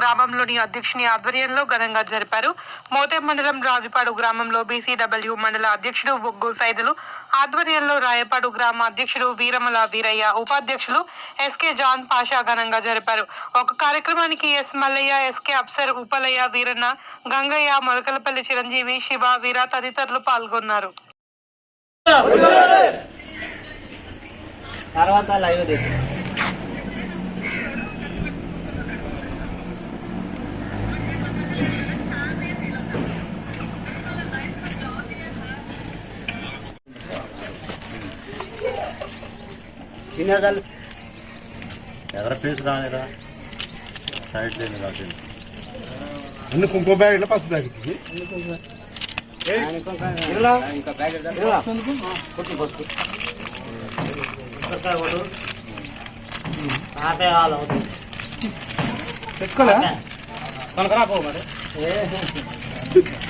గ్రామంలోని అధ్యక్షుని ఆధ్వర్యంలో ఘనంగా జరిపారు. మోతే మండలం రావిపాడు గ్రామంలో బీసీడబ్ల్యూ మండల అధ్యక్షుడు ఒగ్గు సైదులు ఆధ్వర్యంలో రాయపాడు గ్రామ అధ్యక్షుడు వీరమల వీరయ్య ఉపాధ్యక్షులు ఎస్కే జాన్ పాషా ఘనంగా జరిపారు. ఒక కార్యక్రమానికి ఎస్ మల్లయ్య ఎస్కే అప్సర్ ఉపలయ్య వీరన్న గంగయ్య మొలకలపల్లి చిరంజీవి శివ వీర తదితరులు పాల్గొన్నారు. తర్వాత లైవ్ తీసి తినేదాలు. ఎదర పీసు రానిరా సైడ్ లేదు కాబట్టి అన్ని కుంకుమ బ్యాగ్ పసుపు బ్యాగ్ ఇది ఇంకా ప్యాకెట్ కొట్టు కొట్టు. తెచ్చుకోలే ఏయ్, రావు చదువుకున్నట్టుగా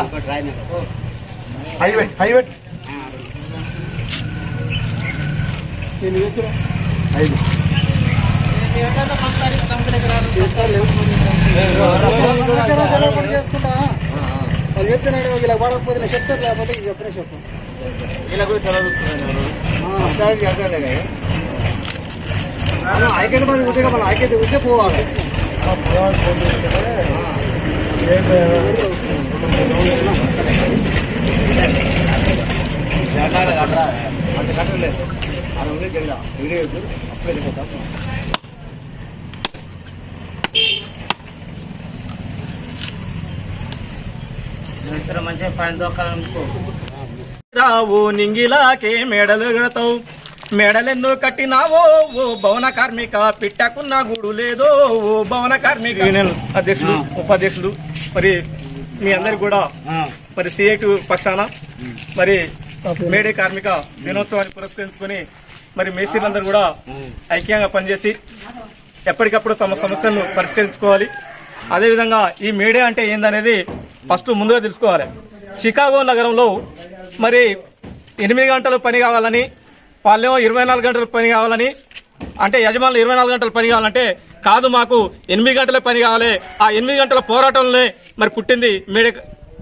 ఇంకోటి రాయి మీద. హై పెట్టు హై పెట్టు. ఐదు వాళ్ళు చెప్తున్నాడు ఇలా పడకపోతే నేను చెప్తారు లేకపోతే ఎప్పుడే చెప్తాను వీళ్ళ కూడా చదువుతున్నాను ఐక్యత మంది ఉంటే మన ఐక్యత ఉంటే పోవాలి అంత కట్టలేదు అది ఉండే జరగా వీడియో అప్పుడే వెళ్ళిపోతాం మంచిగా పని దొక్కాలనుకో రావు నింగిలాకే మెడలు కడతావు మెడలెన్నో కట్టినావో ఓ భవన కార్మిక పిట్టకున్న గూడు లేదో ఓ భవన కార్మిక. యూనియన్ అధ్యక్షుడు ఉపాధ్యక్షుడు మరి మీ అందరికి కూడా మరి సిఐటి పక్షాన మరి మేడే కార్మిక దినోత్సవాన్ని పురస్కరించుకొని మరి మేస్త్రీలందరూ కూడా ఐక్యంగా పనిచేసి ఎప్పటికప్పుడు తమ సమస్యలను పరిష్కరించుకోవాలి. అదేవిధంగా ఈ మీడియా అంటే ఏందనేది ఫస్ట్ ముందుగా తెలుసుకోవాలి. చికాగో నగరంలో మరి ఎనిమిది గంటలు పని కావాలని వాళ్ళేమో ఇరవై నాలుగు గంటలు పని కావాలని అంటే యజమానులు ఇరవై నాలుగు గంటలు పని కావాలంటే కాదు మాకు ఎనిమిది గంటలే పని కావాలి. ఆ ఎనిమిది గంటల పోరాటంలోనే మరి పుట్టింది మీడియా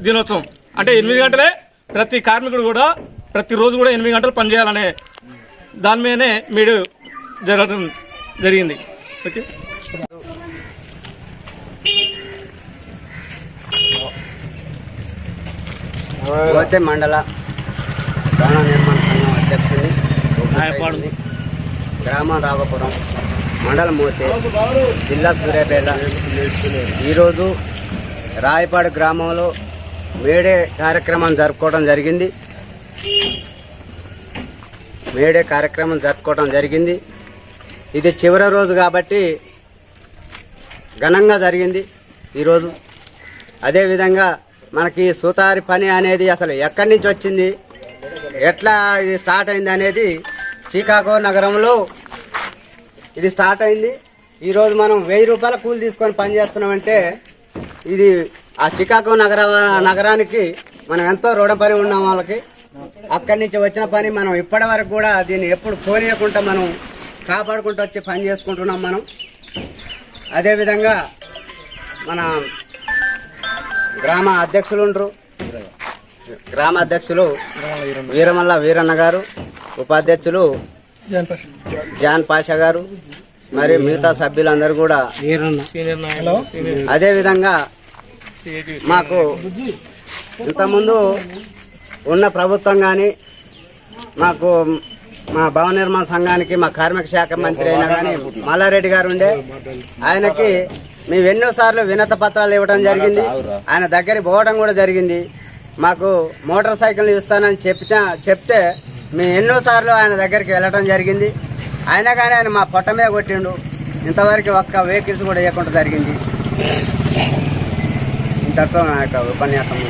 దినోత్సవం. అంటే ఎనిమిది గంటలే ప్రతి కార్మికుడు కూడా ప్రతిరోజు కూడా ఎనిమిది గంటలు పనిచేయాలనే దాని మీదనే మీరు జరగడం జరిగింది. ఓకే? పోతే మండల ప్రాణ నిర్మాణ సంఘం అధ్యక్షుడిని ఉపసైనికుడిని, గ్రామం రాఘపురం మండలం మోతే జిల్లా సూర్యాపేట. ఈరోజు రాయపాడు గ్రామంలో మేడే కార్యక్రమం జరుపుకోవడం జరిగింది. మేడే కార్యక్రమం జరుపుకోవడం జరిగింది. ఇది చివరి రోజు కాబట్టి ఘనంగా జరిగింది ఈరోజు. అదేవిధంగా మనకి సుతారి పని అనేది అసలు ఎక్కడి నుంచి వచ్చింది? ఎట్లా ఇది స్టార్ట్ అయింది అనేది చికాగో నగరంలో ఇది స్టార్ట్ అయింది. ఈరోజు మనం వెయ్యి రూపాయల కూలి తీసుకొని పని చేస్తున్నామంటే ఇది ఆ చికాగో నగర నగరానికి మనం ఎంతో రుణపడి ఉన్నాం వాళ్ళకి. అక్కడి నుంచి వచ్చిన పని మనం ఇప్పటి వరకు కూడా దీన్ని ఎప్పుడు పోనీయకుండా మనం కాపాడుకుంటూ వచ్చి పని చేసుకుంటున్నాం మనం. అదేవిధంగా మన గ్రామ అధ్యక్షులు ఉండరు. గ్రామ అధ్యక్షులు వీరమల్ల వీరన్న గారు. ఉపాధ్యక్షులు జాన్ పాషా. గారు మరి మిగతా సభ్యులందరూ కూడా సీనియర్ నాయకులు సీనియర్ అదే విధంగా సిఐటి మాకు ఇంతకుముందు ఉన్న ప్రభుత్వం కానీ మాకు మా భవన నిర్మాణ సంఘానికి మా కార్మిక శాఖ మంత్రి అయినా కానీ మల్లారెడ్డి గారు ఉండే ఆయనకి మేము ఎన్నోసార్లు వినత పత్రాలు ఇవ్వడం జరిగింది. ఆయన దగ్గరికి పోవడం కూడా జరిగింది. మాకు మోటార్ సైకిల్ ఇస్తానని చెప్తే చెప్తే మేము ఎన్నోసార్లు ఆయన దగ్గరికి వెళ్ళడం జరిగింది. అయినా కానీ ఆయన మా పొట్ట మీద కొట్టిండు. ఇంతవరకు ఒక్క వెహికల్స్ కూడా వేయకుండా జరిగింది. ఇంతటితో నా యొక్క ఉపన్యాసం